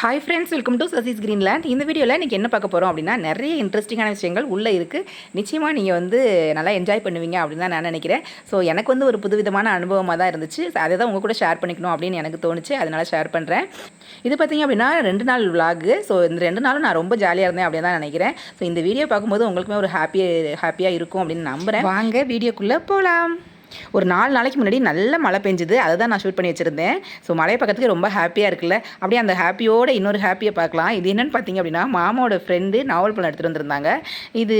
Hi friends welcome to Sasi's Greenland இந்த வீடியோவில் இன்றைக்கி என்ன பார்க்க போகிறோம் அப்படின்னா நிறைய இன்ட்ரெஸ்டிங்கான விஷயங்கள் உள்ளே இருக்குது நிச்சயமாக நீங்கள் வந்து நல்லா என்ஜாய் பண்ணுவீங்க அப்படின்னு தான் நான் நினைக்கிறேன். ஸோ எனக்கு வந்து ஒரு புதுவிதமான அனுபவமாக தான் இருந்துச்சு. அதை தான் உங்கள் கூட ஷேர் பண்ணிக்கணும் அப்படின்னு எனக்கு தோணுச்சு. அதனால் ஷேர் பண்ணுறேன் இது பார்த்தீங்க அப்படின்னா ரெண்டு நாள் vlog. ஸோ இந்த ரெண்டு நாளும் நான் ரொம்ப ஜாலியாக இருந்தேன் அப்படின்னு தான் நினைக்கிறேன். ஸோ இந்த வீடியோ பார்க்கும்போது உங்களுக்குமே ஒரு ஹாப்பி ஹாப்பியாக இருக்கும் அப்படின்னு நம்புகிறேன் வாங்க வீடியோக்குள்ளே போகலாம் ஒரு நாலு நாளைக்கு முன்னாடி நல்ல மழை பெஞ்சுது. அதை தான் நான் ஷூட் பண்ணி வச்சுருந்தேன். ஸோ மழையை பக்கத்துக்கு ரொம்ப ஹாப்பியாக இருக்குல்ல? அப்படியே அந்த ஹாப்பியோட இன்னொரு ஹாப்பியை பார்க்கலாம். இது என்னென்னு பார்த்தீங்க அப்படின்னா மாமாவோட ஃப்ரெண்டு நாவல் பழம் எடுத்துகிட்டு வந்திருந்தாங்க. இது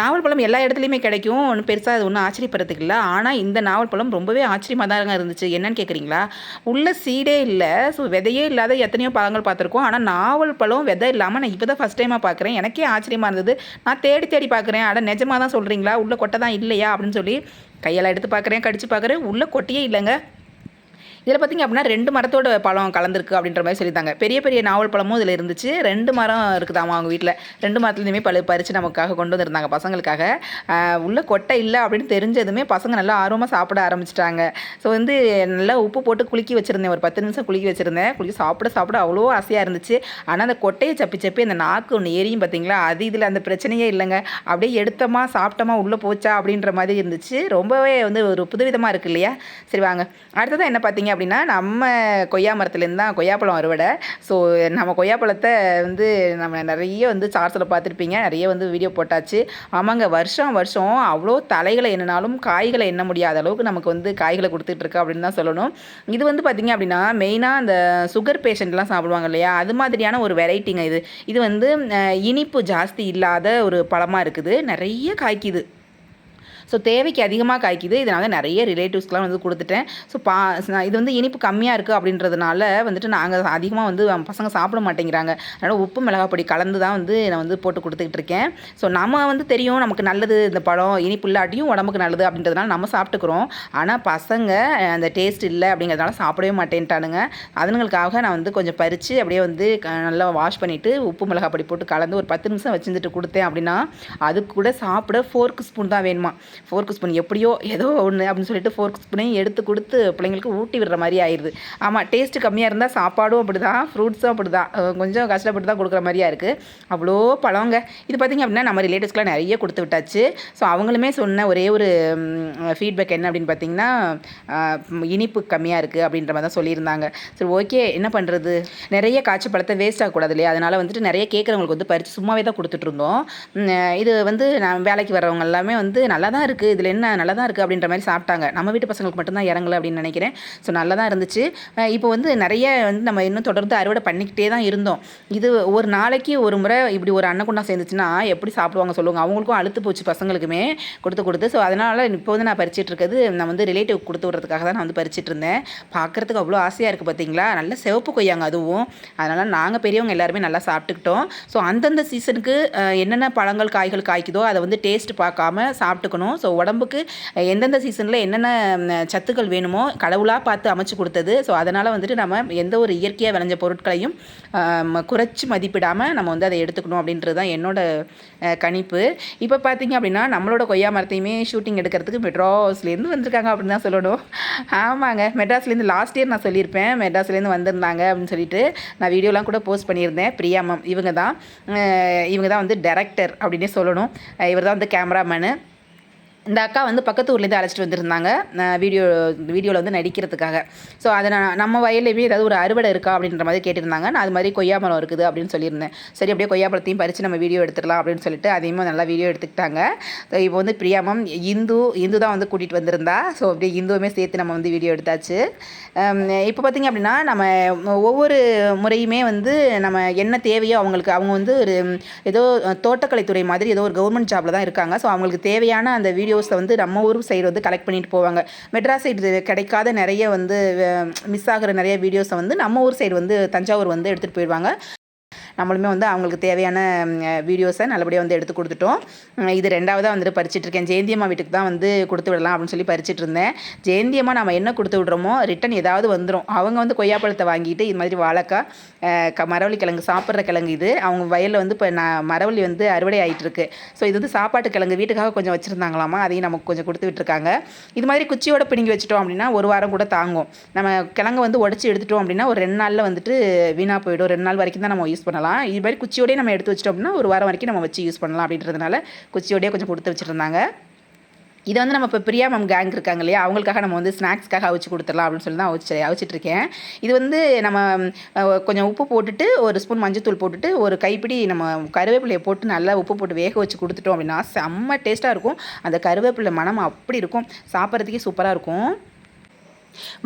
நாவல் பழம் எல்லா இடத்துலையுமே கிடைக்கும். ஒன்றும் பெருசாக அது ஒன்றும் ஆச்சரியப்படுறதுக்கு இல்லை. ஆனால் இந்த நாவல் பழம் ரொம்பவே ஆச்சரியமாக தான் இருந்துச்சு. என்னன்னு கேட்குறீங்களா உள்ள சீடே இல்லை. ஸோ விதையே இல்லாத எத்தனையோ பழங்கள் பார்த்துருக்கோம். ஆனால் நாவல் பழம் விதை இல்லாமல் நான் இப்போ தான் ஃபஸ்ட் டைமாக பார்க்குறேன். எனக்கே ஆச்சரியமாக இருந்தது. நான் தேடி தேடி பார்க்குறேன். அட நிஜமாக தான் சொல்கிறீங்களா உள்ள கொட்டை தான் இல்லையா? அப்படின்னு சொல்லி கையெல்லாம் எடுத்து பார்க்குறேன் கடிச்சு பார்க்குறேன். உள்ள கொட்டியே இல்லைங்க. இதில் பார்த்தீங்க அப்படின்னா ரெண்டு மரத்தோட பழம் கலந்துருக்கு அப்படின்ற மாதிரி சொல்லியிருந்தாங்க. பெரிய பெரிய நாவல் பழமும் இதில் இருந்துச்சு. ரெண்டு மரம் இருக்குதாமா அவங்க வீட்டில்? ரெண்டு மரத்துலேயுமே பழு பறித்து நமக்காக கொண்டு வந்திருந்தாங்க பசங்களுக்காக. உள்ள கொட்டை இல்லை அப்படின்னு தெரிஞ்சதுமே பசங்க நல்லா ஆர்வமாக சாப்பிட ஆரம்பிச்சிட்டாங்க. ஸோ வந்து நல்லா உப்பு போட்டு குலுக்கி வச்சுருந்தேன். ஒரு பத்து நிமிஷம் குலுக்கி வச்சுருந்தேன். குலுக்கி சாப்பிட சாப்பிட அவ்வளோ ஆசையாக இருந்துச்சு. ஆனால் அந்த கொட்டையை சப்பி சப்பி அந்த நாக்கு ஒன்று ஏரியும் பார்த்தீங்களா? அது இதில் அந்த பிரச்சனையே இல்லைங்க. அப்படியே எடுத்தமா சாப்பிட்டோமா உள்ளே போச்சா அப்படின்ற மாதிரி இருந்துச்சு. ரொம்பவே வந்து ஒரு புதுவிதமாக இருக்கு இல்லையா? சரி வாங்க. அடுத்ததான் என்ன பார்த்தீங்க அப்படின்னா நம்ம கொய்யா மரத்துலேருந்து தான் கொய்யாப்பழம் அறுவடை. ஸோ நம்ம கொய்யாப்பழத்தை வந்து நம்ம நிறைய வந்து சார்ஸில் பார்த்துருப்பீங்க. நிறைய வந்து வீடியோ போட்டாச்சு. ஆமாங்க வருஷம் வருஷம் அவ்வளோ தலைகளை என்னனாலும் காய்களை எண்ண முடியாத அளவுக்கு நமக்கு வந்து காய்களை கொடுத்துட்ருக்கு அப்படின்னு தான் சொல்லணும். இது வந்து பார்த்திங்க அப்படின்னா மெயினாக அந்த சுகர் பேஷண்ட்லாம் சாப்பிடுவாங்க இல்லையா? அது மாதிரியான ஒரு வெரைட்டிங்க இது. இது வந்து இனிப்பு ஜாஸ்தி இல்லாத ஒரு பழமாக இருக்குது. நிறைய காய்க்குது. ஸோ தேவைக்கு அதிகமாக காய்க்குது. இதனால் நிறைய ரிலேட்டிவ்ஸ்க்கெலாம் வந்து கொடுத்துட்டேன். ஸோ பா இது வந்து இனிப்பு கம்மியாக இருக்குது அப்படின்றதுனால வந்துட்டு நாங்கள் அதிகமாக வந்து பசங்க சாப்பிட மாட்டேங்கிறாங்க. அதனால் உப்பு மிளகாய் பொடி கலந்து தான் வந்து நான் வந்து போட்டு கொடுத்துக்கிட்டு இருக்கேன். ஸோ நம்ம வந்து தெரியும் நமக்கு நல்லது இந்த பழம் இனிப்பு இல்லாட்டியும் உடம்புக்கு நல்லது அப்படின்றதுனால நம்ம சாப்பிட்டுக்கிறோம். ஆனால் பசங்க அந்த டேஸ்ட் இல்லை அப்படிங்கிறதுனால சாப்பிடவே மாட்டேன்ட்டானுங்க. அதுங்களுக்காக நான் வந்து கொஞ்சம் பறித்து அப்படியே வந்து நல்லா வாஷ் பண்ணிவிட்டு உப்பு மிளகாய் பொடி போட்டு கலந்து ஒரு பத்து நிமிஷம் வச்சுருந்துட்டு கொடுத்தேன் அப்படின்னா அது கூட சாப்பிட ஃபோர்க்கு ஸ்பூன் தான் வேணுமா. ஃபோர்க்கு ஸ்பூன் எப்படியோ ஏதோ ஒன்று அப்படின்னு சொல்லிட்டு ஃபோர்க் ஸ்பூனையும் எடுத்து கொடுத்து பிள்ளைங்களுக்கு ஊட்டி விடுற மாதிரி ஆயிடுது ஆமாம் டேஸ்ட்டு கம்மியாக இருந்தால் சாப்பாடும் அப்படி தான் ஃப்ரூட்ஸும் அப்படி தான் கொஞ்சம் கஷ்டப்பட்டு தான் கொடுக்குற மாதிரியா இருக்குது அவ்வளோ பழங்க. இது பார்த்திங்க அப்படின்னா நம்ம ரிலேட்டிவ்ஸ்க்குலாம் நிறைய கொடுத்து விட்டாச்சு. ஸோ அவங்களுமே சொன்ன ஒரே ஒரு ஃபீட்பேக் என்ன அப்படின்னு பார்த்தீங்கன்னா இனிப்பு கம்மியாக இருக்குது அப்படின்ற மாதிரி தான் சொல்லியிருந்தாங்க. சரி ஓகே என்ன பண்ணுறது நிறைய காய்ச்சி பழத்தை வேஸ்ட் ஆகக்கூடாது இல்லையா? அதனால் வந்துட்டு நிறைய கேட்குறவங்களுக்கு வந்து பறித்து சும்மாவே தான் கொடுத்துட்ருந்தோம் இது வந்து நான் வேலைக்கு வரவங்க எல்லாமே வந்து நல்லா தான் இருக்குது இதில் என்ன நல்லா தான் இருக்குது அப்படின்ற மாதிரி சாப்பிட்டாங்க. நம்ம வீட்டு பசங்களுக்கு மட்டும்தான் இறங்கல அப்படின்னு நினைக்கிறேன். ஸோ நல்லா தான் இருந்துச்சு இப்போ வந்து நிறைய வந்து நம்ம இன்னும் தொடர்ந்து அறுவடை பண்ணிக்கிட்டே தான் இருந்தோம். இது ஒரு நாளைக்கு ஒரு முறை இப்படி ஒரு அன்னக்குண்டா சேர்ந்துச்சுன்னா எப்படி சாப்பிடுவாங்க சொல்லுவாங்க அவங்களுக்கும் அழுத்து போச்சு பசங்களுக்குமே கொடுத்து கொடுத்து. ஸோ அதனால் இப்போ வந்து நான் பறிச்சிட்டு இருக்கிறது நான் வந்து ரிலேட்டிவ் கொடுத்து விட்றதுக்காக தான் நான் வந்து பறிச்சிட்டு இருந்தேன். பார்க்குறதுக்கு அவ்வளோ ஆசையாக இருக்குது பார்த்தீங்களா நல்ல சிவப்பு கொய்யாங்க அதுவும். அதனால் நாங்கள் பெரியவங்க எல்லாருமே நல்லா சாப்பிட்டுக்கிட்டோம். ஸோ அந்தந்த சீசனுக்கு என்னென்ன பழங்கள் காய்கள் காய்க்குதோ அதை வந்து டேஸ்ட் பார்க்காம சாப்பிட்டுக்கணும். ஸோ உடம்புக்கு எந்தெந்த சீசனில் என்னென்ன சத்துக்கள் வேணுமோ கடவுளாக பார்த்து அமைச்சு கொடுத்தது. ஸோ அதனால் வந்துட்டு நம்ம எந்த ஒரு இயற்கையாக விளைஞ்ச பொருட்களையும் குறைச்சி மதிப்பிடாமல் நம்ம வந்து அதை எடுத்துக்கணும் அப்படின்றது தான் என்னோட கணிப்பு. இப்போ பார்த்தீங்க அப்படின்னா நம்மளோட கொய்யா மரத்தையுமே ஷூட்டிங் எடுக்கிறதுக்கு மெட்ராஸ்லேருந்து வந்திருக்காங்க அப்படின்னு தான் சொல்லணும். ஆமாங்க. மெட்ராஸ்லேருந்து லாஸ்ட் இயர் நான் சொல்லியிருப்பேன். மெட்ராஸ்லேருந்து வந்திருந்தாங்க அப்படின்னு சொல்லிட்டு நான் வீடியோலாம் கூட போஸ்ட் பண்ணியிருந்தேன். பிரியா மேம் இவங்க தான் இவங்க தான் வந்து டேரக்டர் அப்படின்னே சொல்லணும். இவர் தான் வந்து கேமராமேனு இந்த அக்கா வந்து பக்கத்து ஊர்லேருந்து அழைச்சிட்டு வந்திருந்தாங்க. வீடியோ வீடியோவில் வந்து நடிக்கிறதுக்காக. ஸோ அதை நான் நம்ம வயல்லையுமே ஏதாவது ஒரு அறுவடை இருக்கா அப்படின்ற மாதிரி கேட்டிருந்தாங்க. நான் அது மாதிரி கொய்யா மரம் இருக்குது அப்படின்னு சொல்லியிருந்தேன். சரி அப்படியே கொய்யா பழத்தையும் பறித்து நம்ம வீடியோ எடுத்துடலாம் அப்படின்னு சொல்லிட்டு அதையுமே நல்லா வீடியோ எடுத்துக்கிட்டாங்க. ஸோ இப்போ வந்து பிரியாமம் இந்து இந்து தான் வந்து கூட்டிகிட்டு வந்திருந்தா. ஸோ அப்படியே இந்துவுமே சேர்த்து நம்ம வந்து வீடியோ எடுத்தாச்சு. இப்போ பார்த்திங்க அப்படின்னா நம்ம ஒவ்வொரு முறையுமே வந்து நம்ம என்ன தேவையோ அவங்களுக்கு அவங்க வந்து ஒரு ஏதோ தோட்டக்கலைத்துறை மாதிரி ஏதோ ஒரு கவர்மெண்ட் ஜாபில் தான் இருக்காங்க. ஸோ அவங்களுக்கு தேவையான அந்த வீடியோ வீடியோஸை வந்து நம்ம ஊர் சைடு வந்து கலெக்ட் பண்ணிட்டு போவாங்க. மெட்ராஸ் சைடு கிடைக்காத நிறைய வந்து மிஸ் ஆகுற நிறைய வீடியோஸை வந்து நம்ம ஊர் சைடு வந்து தஞ்சாவூர் வந்து எடுத்துகிட்டு போயிடுவாங்க. நம்மளுமே வந்து அவங்களுக்கு தேவையான வீடியோஸை நல்லபடியாக வந்து எடுத்து கொடுத்துட்டோம். இது ரெண்டாவதாக வந்துட்டு பறிச்சிட்டு இருக்கேன். ஜெயந்தியம்மா வீட்டுக்கு தான் வந்து கொடுத்து விடலாம் அப்படின்னு சொல்லி பறிச்சிட்டு இருந்தேன். ஜெயந்தியம்மா நம்ம என்ன கொடுத்து விட்றோமோ ரிட்டன் ஏதாவது வந்துடும் அவங்க வந்து கொய்யாப்பழத்தை வாங்கிட்டு இது மாதிரி வாழைக்காய் க மரவள்ளி கிழங்கு சாப்பிட்ற கிழங்கு இது. அவங்க வயலில் வந்து இப்போ நான் மரவள்ளி வந்து அறுவடை ஆகிட்டுருக்கு ஸோ இது வந்து சாப்பாட்டு கிழங்கு. வீட்டுக்காக கொஞ்சம் வச்சுருந்தாங்களாமா? அதையும் நமக்கு கொஞ்சம் கொடுத்து விட்டுருக்காங்க. இது மாதிரி குச்சியோட பிடுங்கி வச்சிட்டோம் அப்படின்னா ஒரு வாரம் கூட தாங்கும். நம்ம கிழங்கு வந்து உடச்சி எடுத்துட்டோம் அப்படின்னா ஒரு ரெண்டு நாளில் வந்துட்டு வீணாக போயிடும். ரெண்டு நாள் வரைக்கும் தான் நம்ம யூஸ் பண்ணலாம். இது மாதிரி குச்சியோடய நம்ம எடுத்து வச்சிட்டோம் அப்படின்னா ஒரு வாரம் வரைக்கும் நம்ம வச்சு யூஸ் பண்ணலாம் அப்படின்றதுனால குச்சியோடய கொஞ்சம் கொடுத்து வச்சுருந்தாங்க. இதை வந்து நம்ம இப்போ பிரியா மேம் கேங் இருக்காங்க இல்லையா? அவங்களுக்காக நம்ம வந்து ஸ்நாக்ஸ்க்காக அவிச்சு கொடுத்துடலாம் அப்படின்னு சொல்லி தான் அவிச்சு அவிச்சிட்டு இருக்கேன். இது வந்து நம்ம கொஞ்சம் உப்பு போட்டுட்டு ஒரு ஸ்பூன் மஞ்சத்தூள் போட்டுட்டு ஒரு கைப்பிடி நம்ம கருவேப்பிலையை போட்டு நல்லா உப்பு போட்டு வேக வச்சு கொடுத்துட்டோம் அப்படின்னா செம்ம டேஸ்ட்டாக இருக்கும். அந்த கருவேப்பிலை மனம் அப்படி இருக்கும். சாப்பிட்றதுக்கே சூப்பராக இருக்கும்.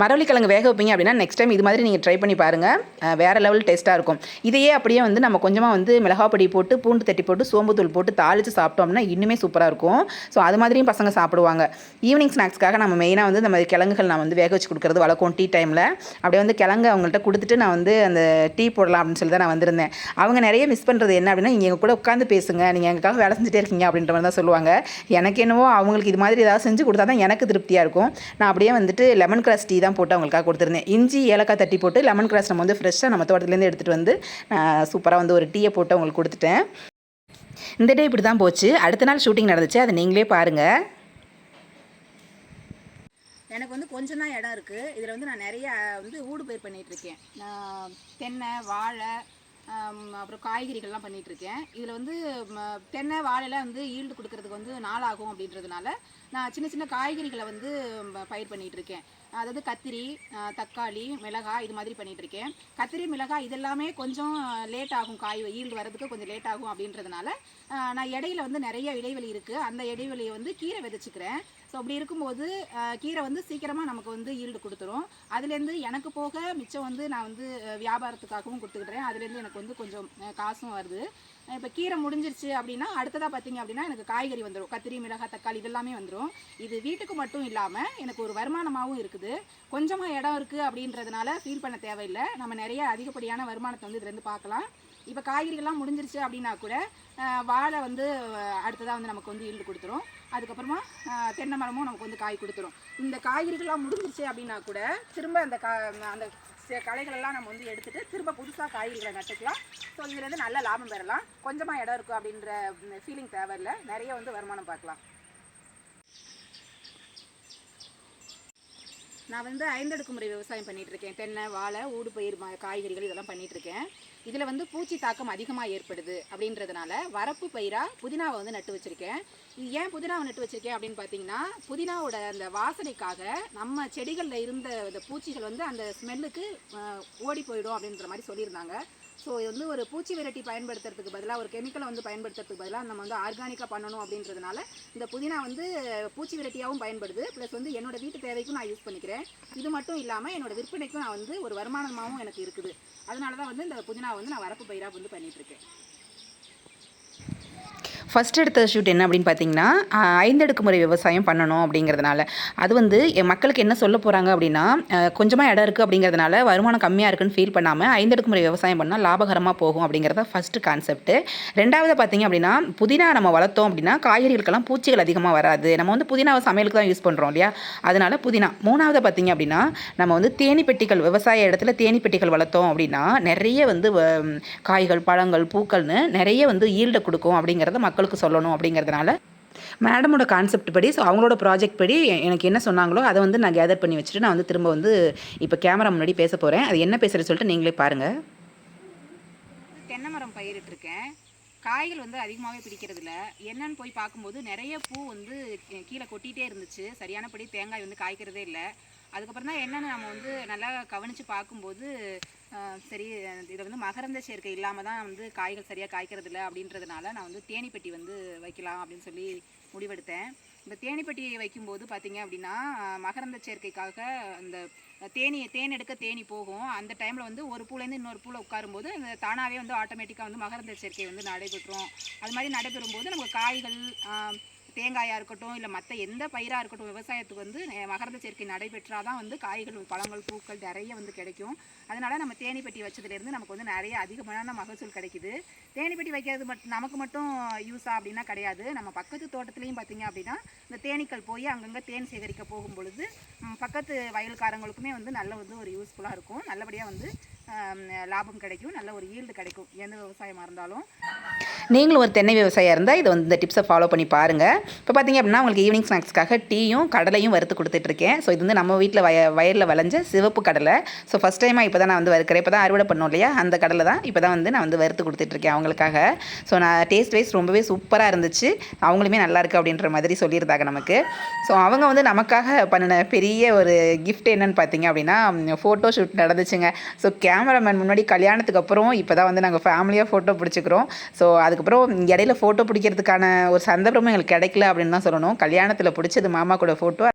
மரவள்ளி கிழங்கு வேக வைப்பீங்க அப்படின்னா நெக்ஸ்ட் டைம் இது மாதிரி நீங்கள் ட்ரை பண்ணி பாருங்கள் வேறு லெவல் டேஸ்ட்டாக இருக்கும். இதையே அப்படியே வந்து நம்ம கொஞ்சமாக வந்து மிளகா பொடி போட்டு பூண்டு தட்டி போட்டு சோம்புத்தூள் போட்டு தாளித்து சாப்பிட்டோம்னா இன்னுமே சூப்பராக இருக்கும். ஸோ அது மாதிரியும் பசங்க சாப்பிடுவாங்க. ஈவினிங் ஸ்நாக்ஸ்க்காக நம்ம மெயினாக வந்து இந்த மாதிரி கிழங்குகள் நான் வந்து வேக வச்சு கொடுக்குறது வழக்கம் டீ டைமில் அப்படியே வந்து கிழங்கு அவங்கள்ட்ட கொடுத்துட்டு நான் வந்து அந்த டீ போடலாம் அப்படின்னு சொல்லி தான் நான் வந்திருந்தேன். அவங்க நிறைய மிஸ் பண்ணுறது என்ன அப்படின்னா நீங்கள் எங்கள் கூட உட்காந்து பேசுங்க. நீங்கள் எங்களுக்காக வேலை செஞ்சுட்டே இருக்கீங்க அப்படின்ற மாதிரி தான் சொல்லுவாங்க. எனக்கு என்னவோ அவங்களுக்கு இது மாதிரி ஏதாவது செஞ்சு கொடுத்தா தான் எனக்கு திருப்தியாக இருக்கும். நான் அப்படியே வந்துட்டு லெமன் கிராஸ் டீ தான் போட்டு அவங்களுக்காக கொடுத்துருந்தேன். இஞ்சி ஏலக்காய் தட்டி போட்டு லெமன் கிராஸ் நம்ம வந்து ஃப்ரெஷ்ஷாக நம்ம தோட்டத்துலேருந்து எடுத்துகிட்டு வந்து சூப்பராக வந்து ஒரு டீயை போட்டு அவங்களுக்கு கொடுத்துட்டேன். இந்த டே இப்படி தான் போச்சு. அடுத்த நாள் ஷூட்டிங் நடந்துச்சு. அதை நீங்களே பாருங்கள் எனக்கு வந்து கொஞ்சம் தான் இடம் இருக்குது இதில் வந்து நான் நிறைய வந்து ஊடு பயிர் பண்ணிட்டு இருக்கேன். நான் தென்னை வாழை அப்புறம் காய்கறிகள்லாம் பண்ணிகிட்ருக்கேன் இதில் வந்து தென்னை வாழைலாம் வந்து ஈல்டு கொடுக்கறதுக்கு வந்து நாளாகும் அப்படின்றதுனால நான் சின்ன சின்ன காய்கறிகளை வந்து பயிர் பண்ணிகிட்ருக்கேன் இருக்கேன். அதாவது கத்திரி தக்காளி மிளகாய் இது மாதிரி பண்ணிட்டு இருக்கேன் கத்திரி மிளகாய் இதெல்லாமே கொஞ்சம் லேட் ஆகும். காய் ஈல்டு வரதுக்கு கொஞ்சம் லேட் ஆகும் அப்படின்றதுனால நான் இடையில வந்து நிறைய இடைவெளி இருக்குது அந்த இடைவெளியை வந்து கீரை விதைச்சிக்கிறேன். ஸோ அப்படி இருக்கும்போது கீரை வந்து சீக்கிரமாக நமக்கு வந்து ஈல்டு கொடுத்துரும். அதுலேருந்து எனக்கு போக மிச்சம் வந்து நான் வந்து வியாபாரத்துக்காகவும் கொடுத்துக்கிட்டேன் அதுலேருந்து எனக்கு வந்து கொஞ்சம் காசும் வருது. இப்போ கீரை முடிஞ்சிருச்சு அப்படின்னா அடுத்ததாக பார்த்தீங்க அப்படின்னா எனக்கு காய்கறி வந்துடும் கத்திரி மிளகாய் தக்காளி இதெல்லாமே வந்துடும் இது வீட்டுக்கு மட்டும் இல்லாமல் எனக்கு ஒரு வருமானமாகவும் இருக்குது. கொஞ்சமாக இடம் இருக்குது அப்படின்றதுனால ஃபீல் பண்ண தேவையில்லை. நம்ம நிறைய அதிகப்படியான வருமானத்தை வந்து இதுலேருந்து பார்க்கலாம் இப்போ காய்கறிகள்லாம் முடிஞ்சிருச்சு அப்படின்னா கூட வாழை வந்து அடுத்ததாக வந்து நமக்கு வந்து ஈல்டு கொடுத்துரும். அதுக்கப்புறமா தென்னை மரமும் நமக்கு வந்து காய் கொடுத்துரும். இந்த காய்கறிகள்லாம் முடிஞ்சிருச்சு அப்படின்னா கூட திரும்ப அந்த கா அந்த களைகளெல்லாம் நம்ம வந்து எடுத்துகிட்டு திரும்ப புதுசாக காய்கறிகளை நட்டுக்கலாம். ஸோ இதுலேருந்து நல்ல லாபம் பெறலாம். கொஞ்சமாக இடம் இருக்கும் அப்படின்ற ஃபீலிங் தேவையில்லை நிறைய வந்து வருமானம் பார்க்கலாம். நான் வந்து ஐந்தடுக்கு முறை விவசாயம் பண்ணிகிட்ருக்கேன் இருக்கேன். தென்னை வாழை ஊடுபயிர் ம- காய்கறிகள் இதெல்லாம் பண்ணிகிட்ருக்கேன் இதில் வந்து பூச்சி தாக்கம் அதிகமாக ஏற்படுது அப்படின்றதுனால வரப்பு பயிராக புதினாவை வந்து நட்டு வச்சுருக்கேன். இது ஏன் புதினாவை நட்டு வச்சுருக்கேன் அப்படின்னு பார்த்தீங்கன்னா புதினாவோட அந்த வாசனைக்காக நம்ம செடிகளில் இருந்த அந்த பூச்சிகள் வந்து அந்த ஸ்மெல்லுக்கு ஓடி போயிடும் அப்படின்ற மாதிரி சொல்லியிருந்தாங்க. ஸோ இது வந்து ஒரு பூச்சி விரட்டி பயன்படுத்துறதுக்கு பதிலாக ஒரு கெமிக்கலை வந்து பயன்படுத்துறதுக்கு பதிலாக நம்ம வந்து ஆர்கானிக்காக பண்ணணும் அப்படின்றதுனால இந்த புதினா வந்து பூச்சி விரட்டியாகவும் பயன்படுது. ப்ளஸ் வந்து என்னோட வீட்டு தேவைக்கும் நான் யூஸ் பண்ணிக்கிறேன். இது மட்டும் இல்லாமல் என்னோட விற்பனைக்கும் நான் வந்து ஒரு வருமானமாகவும் எனக்கு இருக்குது. அதனால தான் வந்து இந்த புதினா வந்து நான் வரப்பு பயிராக வந்து பண்ணிட்டு இருக்கேன். ஃபஸ்ட் எடுத்த ஷூட் என்ன அப்படின்னு பார்த்தீங்கன்னா ஐந்தடுக்கு முறை விவசாயம் பண்ணணும் அப்படிங்கிறதுனால. அது வந்து என் மக்களுக்கு என்ன சொல்ல போகிறாங்க அப்படின்னா கொஞ்சமாக இடம் இருக்குது அப்படிங்கிறதுனால வருமானம் கம்மியாக இருக்குன்னு ஃபீல் பண்ணாமல் ஐந்தடுக்கு முறை விவசாயம் பண்ணால் லாபகரமாக போகும் அப்படிங்கிறத ஃபஸ்ட்டு கான்செப்ட்டு ரெண்டாவது பார்த்தீங்க அப்படின்னா புதினா நம்ம வளர்த்தோம் அப்படின்னா காய்கறிகளுக்கெல்லாம் பூச்சிகள் அதிகமாக வராது. நம்ம வந்து புதினாவை சமையலுக்கு தான் யூஸ் பண்ணுறோம் இல்லையா? அதனால் புதினா. மூணாவது பார்த்தீங்க அப்படின்னா நம்ம வந்து தேனி பெட்டிகள் விவசாய இடத்துல தேனி பெட்டிகள் வளர்த்தோம் அப்படின்னா நிறைய வந்து வ- காய்கள் பழங்கள் பூக்கள்னு நிறைய வந்து ஈல்டை கொடுக்கும் அப்படிங்கிறத மக்கள் மக்களுக்கு சொல்லணும் அப்படிங்கிறதுனால மேடமோட கான்செப்ட் படி ஸோ அவங்களோட ப்ராஜெக்ட் படி எனக்கு என்ன சொன்னாங்களோ அதை வந்து நான் கேதர் பண்ணி வச்சுட்டு நான் வந்து திரும்ப வந்து இப்போ கேமரா முன்னாடி பேச போகிறேன் அது என்ன பேசுறது சொல்லிட்டு நீங்களே பாருங்கள் தென்னை மரம் பயிரிட்டிருக்கேன் காய்கள் வந்து அதிகமாகவே பிடிக்கிறது இல்லை என்னன்னு போய் பார்க்கும்போது நிறைய பூ வந்து கீழே கொட்டிகிட்டே இருந்துச்சு. சரியானபடி தேங்காய் வந்து காய்க்கிறதே இல்லை. அதுக்கப்புறம் தான் என்னென்னு நம்ம வந்து நல்லா கவனித்து பார்க்கும்போது சரி இதை வந்து மகரந்த சேர்க்கை இல்லாமல் தான் வந்து காய்கள் சரியாக காய்க்கிறது இல்லை அப்படின்றதுனால நான் வந்து தேனிப்பட்டி வந்து வைக்கலாம் அப்படின்னு சொல்லி முடிவெடுத்தேன். இந்த தேனீப்பெட்டி வைக்கும்போது பார்த்திங்க அப்படின்னா மகரந்த சேர்க்கைக்காக அந்த தேனி தேன் எடுக்க தேனி போகும். அந்த டைமில் வந்து ஒரு பூலேருந்து இன்னொரு பூவில் உட்காரும்போது அந்த தானாகவே வந்து ஆட்டோமேட்டிக்காக வந்து மகரந்த சேர்க்கை வந்து நடைபெற்றும் அது மாதிரி நடைபெறும்போது நமக்கு காய்கள் தேங்காயாக இருக்கட்டும் இல்லை மற்ற எந்த பயிராக இருக்கட்டும் விவசாயத்துக்கு வந்து மகரந்த சேர்க்கை நடைபெற்றால் தான் வந்து காய்கள் பழங்கள் பூக்கள் நிறைய வந்து கிடைக்கும். அதனால் நம்ம தேனி பெட்டி வச்சதுலேருந்து நமக்கு வந்து நிறைய அதிகமான மகசூல் கிடைக்குது. தேனி பெட்டி வைக்கிறது மட்டும் நமக்கு மட்டும் யூஸா அப்படின்னா கிடையாது. நம்ம பக்கத்து தோட்டத்துலேயும் பார்த்தீங்க அப்படின்னா இந்த தேனீக்கள் போய் அங்கங்கே தேன் சேகரிக்க போகும் பொழுது பக்கத்து வயல்காரங்களுக்குமே வந்து நல்ல வந்து ஒரு யூஸ்ஃபுல்லாக இருக்கும். நல்லபடியாக வந்து லாபம் கிடைக்கும். நல்ல ஒரு ஈல்டு கிடைக்கும். எந்த விவசாயமாக இருந்தாலும். நீங்களும் ஒரு தென்னை விவசாயியாக இருந்தால் இதை வந்து இந்த டிப்ஸை ஃபாலோ பண்ணி பாருங்கள் இப்போ பார்த்தீங்க அப்படின்னா உங்களுக்கு ஈவினிங் ஸ்நாக்ஸ்க்காக டீயும் கடலையும் வறுத்து கொடுத்துட்ருக்கேன் ஸோ இது வந்து நம்ம வீட்டில் வய வயலில் விளைஞ்ச சிவப்பு கடலை. ஸோ ஃபஸ்ட் டைமாக இப்போ தான் நான் வந்து வறுக்கிறேன். இப்போ தான் அறுவடை பண்ணோம் இல்லையா? அந்த கடலை தான் இப்போ தான் வந்து நான் வந்து வறுத்து கொடுத்துட்ருக்கேன் அவங்களுக்காக. ஸோ நான் டேஸ்ட் வைஸ் ரொம்பவே சூப்பராக இருந்துச்சு. அவங்களுமே நல்லாயிருக்கு அப்படின்ற மாதிரி சொல்லியிருந்தாங்க நமக்கு. ஸோ அவங்க வந்து நமக்காக பண்ணின பெரிய ஒரு கிஃப்ட் என்னன்னு பார்த்தீங்க அப்படின்னா ஃபோட்டோ ஷூட் நடந்துச்சுங்க. ஸோ கேமராமேன் முன்னாடி கல்யாணத்துக்கு அப்புறம் இப்போ தான் வந்து நாங்கள் ஃபேமிலியாக ஃபோட்டோ பிடிச்சிக்கிறோம். ஸோ அதுக்கப்புறம் இடையில ஃபோட்டோ பிடிக்கிறதுக்கான ஒரு சந்தர்ப்பமும் எங்களுக்கு கிடைக்கல அப்படின்னு தான் சொல்லணும். கல்யாணத்தில் பிடிச்சது மாமா கூட ஃபோட்டோ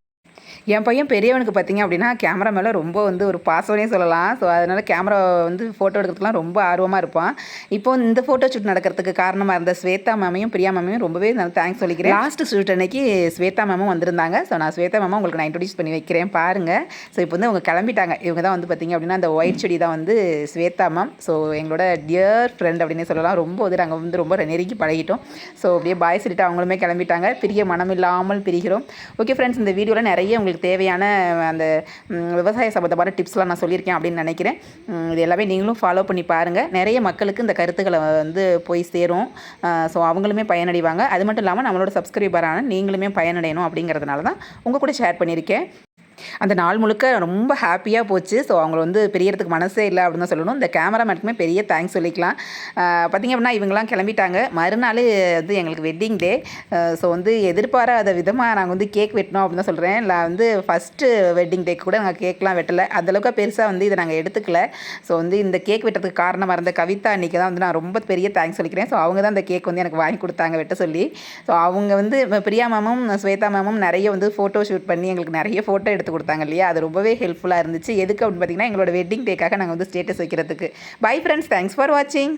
என் பையன் பெரியவனுக்கு பார்த்தீங்க அப்படின்னா கேமரா மேலே ரொம்ப வந்து ஒரு பாசம்னே சொல்லலாம். ஸோ அதனால் கேமரா வந்து ஃபோட்டோ எடுக்கிறதுக்குலாம் ரொம்ப ஆர்வமாக இருப்பான். இப்போ இந்த ஃபோட்டோ ஷூட் நடக்கிறதுக்கு காரணமாக இருந்த ஸ்வேதா மேமையும் பிரியா மேமையும் ரொம்பவே நான் தேங்க்ஸ் சொல்லிக்கிறேன். லாஸ்ட் ஷூட் அன்னைக்கு ஸ்வேதா மேமும் வந்திருந்தாங்க. ஸோ நான் ஸ்வேதா மேமும் உங்களுக்கு நான் இன்ட்ரடியூஸ் பண்ணி வைக்கிறேன். பாருங்கள் ஸோ இப்போ வந்து அவங்க கிளம்பிட்டாங்க. இவங்க தான் வந்து பார்த்தீங்க அப்படின்னா அந்த ஒயிட் செடி தான் வந்து ஸ்வேதா மேம். ஸோ எங்களோட டியர் ஃப்ரெண்ட் அப்படின்னே சொல்லலாம். ரொம்ப வந்து நாங்கள் வந்து ரொம்ப நெருங்கி பழகிட்டோம். ஸோ அப்படியே பாய் சொல்லிட்டு அவங்களுமே கிளம்பிட்டாங்க. பிரிய மனம் இல்லாமல் பிரிகிறோம். ஓகே ஃப்ரெண்ட்ஸ் இந்த வீடியோவில் நிறைய உங்களுக்கு தேவையான அந்த விவசாய சம்மந்தமான டிப்ஸ்லாம் நான் சொல்லியிருக்கேன் அப்படின்னு நினைக்கிறேன். இது எல்லாமே நீங்களும் ஃபாலோ பண்ணி பாருங்கள் நிறைய மக்களுக்கு இந்த கருத்துக்களை வந்து போய் சேரும். ஸோ அவங்களுமே பயனடைவாங்க. அது மட்டும் இல்லாமல் நம்மளோட சப்ஸ்கிரைபரான நீங்களுமே பயனடையணும் அப்படிங்கிறதுனால தான் உங்கள் கூட ஷேர் பண்ணியிருக்கேன். அந்த நாள் முழுக்க ரொம்ப ஹாப்பியாக போச்சு. ஸோ அவங்கள வந்து பெரியறதுக்கு மனசே இல்லை அப்படின்னு தான் சொல்லணும். இந்த கேமராமேனுக்குமே பெரிய தேங்க்ஸ் சொல்லிக்கலாம். பார்த்திங்க அப்படின்னா இவங்கெல்லாம் கிளம்பிட்டாங்க. மறுநாள் வந்து எங்களுக்கு வெட்டிங் டே ஸோ வந்து எதிர்பாராத விதமாக நாங்கள் வந்து கேக் வெட்டினோம் அப்படின்னு தான் சொல்கிறேன் இல்லை வந்து ஃபஸ்ட்டு வெட்டிங் டேக்கு கூட நாங்கள் கேக்லாம் வெட்டலை. அந்தளவுக்கு பெருசாக வந்து இதை நாங்கள் எடுத்துக்கல. ஸோ வந்து இந்த கேக் வெட்டுறதுக்கு காரணமாக இருந்த கவிதா அன்றைக்கி தான் வந்து நான் ரொம்ப பெரிய தேங்க்ஸ் சொல்லிக்கிறேன். ஸோ அவங்க தான் அந்த கேக் வந்து எனக்கு வாங்கி கொடுத்தாங்க வெட்ட சொல்லி. ஸோ அவங்க வந்து பிரியா மேமும் ஸ்வேதா மேமும் நிறைய வந்து ஃபோட்டோ ஷூட் பண்ணி எங்களுக்கு நிறைய ஃபோட்டோ எடுத்து எடுத்து கொடுத்தாங்க இல்லையா? அது ரொம்பவே ஹெல்ப்ஃபுல்லாக இருந்துச்சு. எதுக்கு அப்படின்னு பார்த்தீங்கன்னா எங்களோட வெட்டிங் டேக்காக நாங்கள் வந்து ஸ்டேட்டஸ் வைக்கிறதுக்கு. பை ஃப்ரெண்ட்ஸ் தேங்க்ஸ் ஃபார் வாட்சிங்